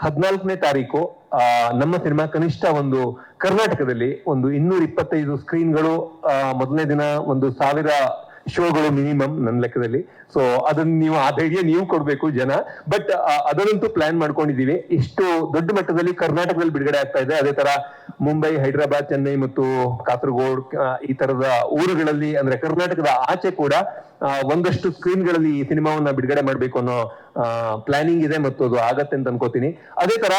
ಹದಿನಾಲ್ಕನೇ ತಾರೀಕು ಆ, ನಮ್ಮ ಸಿನಿಮಾ ಕನಿಷ್ಠ ಒಂದು ಕರ್ನಾಟಕದಲ್ಲಿ ಒಂದು ಇನ್ನೂರ ಇಪ್ಪತ್ತೈದು ಸ್ಕ್ರೀನ್ಗಳು ಮೊದಲನೇ ದಿನ ಒಂದು ಸಾವಿರ ಶೋಗಳು ಮಿನಿಮಮ್ ನನ್ನ ಲೆಕ್ಕದಲ್ಲಿ. ಸೊ ಅದನ್ನ ನೀವು ಆ ಧೈರ್ಯ ನೀವು ಕೊಡಬೇಕು ಜನ. ಬಟ್ ಅದರಂತೂ ಪ್ಲಾನ್ ಮಾಡ್ಕೊಂಡಿದೀವಿ ಇಷ್ಟು ದೊಡ್ಡ ಮಟ್ಟದಲ್ಲಿ ಕರ್ನಾಟಕದಲ್ಲಿ ಬಿಡುಗಡೆ ಆಗ್ತಾ ಇದೆ. ಅದೇ ತರ ಮುಂಬೈ, ಹೈದರಾಬಾದ್, ಚೆನ್ನೈ ಮತ್ತು ಕಾಸರಗೋಡ್ ಈ ತರದ ಊರುಗಳಲ್ಲಿ ಅಂದ್ರೆ ಕರ್ನಾಟಕದ ಆಚೆ ಕೂಡ ಒಂದಷ್ಟು ಸ್ಕ್ರೀನ್ಗಳಲ್ಲಿ ಈ ಸಿನಿಮಾವನ್ನ ಬಿಡುಗಡೆ ಮಾಡಬೇಕು ಅನ್ನೋ ಪ್ಲಾನಿಂಗ್ ಇದೆ ಮತ್ತು ಅದು ಆಗತ್ತೆ ಅಂತ ಅನ್ಕೋತೀನಿ. ಅದೇ ತರ,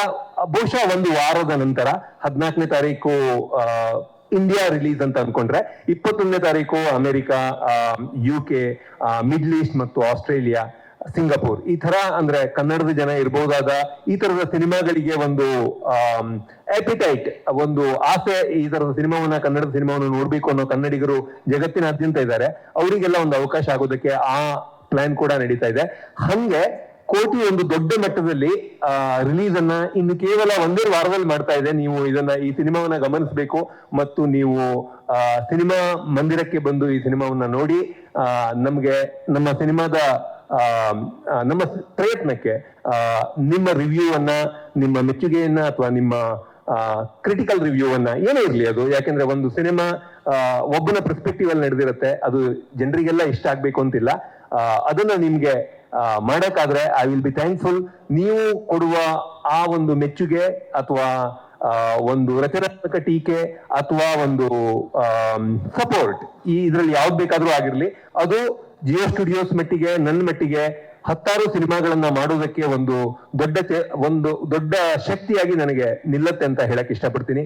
ಬಹುಶಃ ಒಂದು ವಾರದ ನಂತರ ಹದಿನಾಲ್ಕನೇ ತಾರೀಕು ಇಂಡಿಯಾ ರಿಲೀಸ್ ಅಂತ ಅನ್ಕೊಂಡ್ರೆ, ಇಪ್ಪತ್ತೊಂದನೇ ತಾರೀಕು America U K middle east ಮತ್ತು ಆಸ್ಟ್ರೇಲಿಯಾ, ಸಿಂಗಾಪುರ್. ಈ ತರ ಅಂದ್ರೆ ಕನ್ನಡದ ಜನ ಇರಬಹುದಾದ ಈ ತರದ ಸಿನಿಮಾಗಳಿಗೆ ಒಂದು ಎಪಿಟೈಟ್ ಒಂದು ಆಸೆ ಈ ತರದ ಸಿನಿಮಾವನ್ನ, ಕನ್ನಡದ ಸಿನಿಮಾವನ್ನು ನೋಡ್ಬೇಕು ಅನ್ನೋ ಕನ್ನಡಿಗರು ಜಗತ್ತಿನಾದ್ಯಂತ ಇದ್ದಾರೆ. ಅವರಿಗೆಲ್ಲ ಒಂದು ಅವಕಾಶ ಆಗೋದಕ್ಕೆ ಆ ಪ್ಲಾನ್ ಕೂಡ ನಡೀತಾ ಇದೆ. ಹಂಗೆ ಕೋಟಿ ಒಂದು ದೊಡ್ಡ ಮಟ್ಟದಲ್ಲಿ ರಿಲೀಸ್ ಅನ್ನ ಇನ್ನು ಕೇವಲ ಒಂದೇ ವಾರದಲ್ಲಿ ಮಾಡ್ತಾ ಇದೆ. ನೀವು ಇದನ್ನ ಈ ಸಿನಿಮಾವನ್ನ ಗಮನಿಸಬೇಕು ಮತ್ತು ನೀವು ಸಿನಿಮಾ ಮಂದಿರಕ್ಕೆ ಬಂದು ಈ ಸಿನಿಮಾವನ್ನ ನೋಡಿ ನಮ್ಗೆ ನಮ್ಮ ಸಿನಿಮಾದ ನಮ್ಮ ಪ್ರಯತ್ನಕ್ಕೆ ನಿಮ್ಮ ರಿವ್ಯೂ ಅನ್ನ ನಿಮ್ಮ ಮೆಚ್ಚುಗೆಯನ್ನ ಅಥವಾ ನಿಮ್ಮ ಕ್ರಿಟಿಕಲ್ ರಿವ್ಯೂ ಅನ್ನ ಏನೇ ಇರಲಿ ಅದು. ಯಾಕೆಂದ್ರೆ ಒಂದು ಸಿನಿಮಾ ಒಬ್ಬನ ಪರ್ಸ್ಪೆಕ್ಟಿವ್ ಅಲ್ಲಿ ನಡೆದಿರುತ್ತೆ. ಅದು ಜನರಿಗೆಲ್ಲ ಇಷ್ಟ ಆಗ್ಬೇಕು ಅಂತಿಲ್ಲ. ಅದನ್ನ ನಿಮ್ಗೆ ಮಾಡಕ್ಕಾದ್ರೆ ಐ ವಿಲ್ ಬಿ ಥ್ಯಾಂಕ್ಫುಲ್ ನೀವು ಕೊಡುವ ಆ ಒಂದು ಮೆಚ್ಚುಗೆ ಅಥವಾ ಒಂದು ರಚನಾತ್ಮಕ ಟೀಕೆ ಅಥವಾ ಒಂದು ಸಪೋರ್ಟ್ ಈ ಇದರಲ್ಲಿ ಯಾವ್ದು ಬೇಕಾದ್ರೂ ಆಗಿರ್ಲಿ, ಅದು ಜಿಯೋ ಸ್ಟುಡಿಯೋಸ್ ಮಟ್ಟಿಗೆ ನನ್ನ ಮಟ್ಟಿಗೆ ಹತ್ತಾರು ಸಿನಿಮಾಗಳನ್ನ ಮಾಡೋದಕ್ಕೆ ಒಂದು ದೊಡ್ಡ ಒಂದು ದೊಡ್ಡ ಶಕ್ತಿಯಾಗಿ ನನಗೆ ನಿಲ್ಲತ್ತೆ ಅಂತ ಹೇಳಕ್ ಇಷ್ಟಪಡ್ತೀನಿ.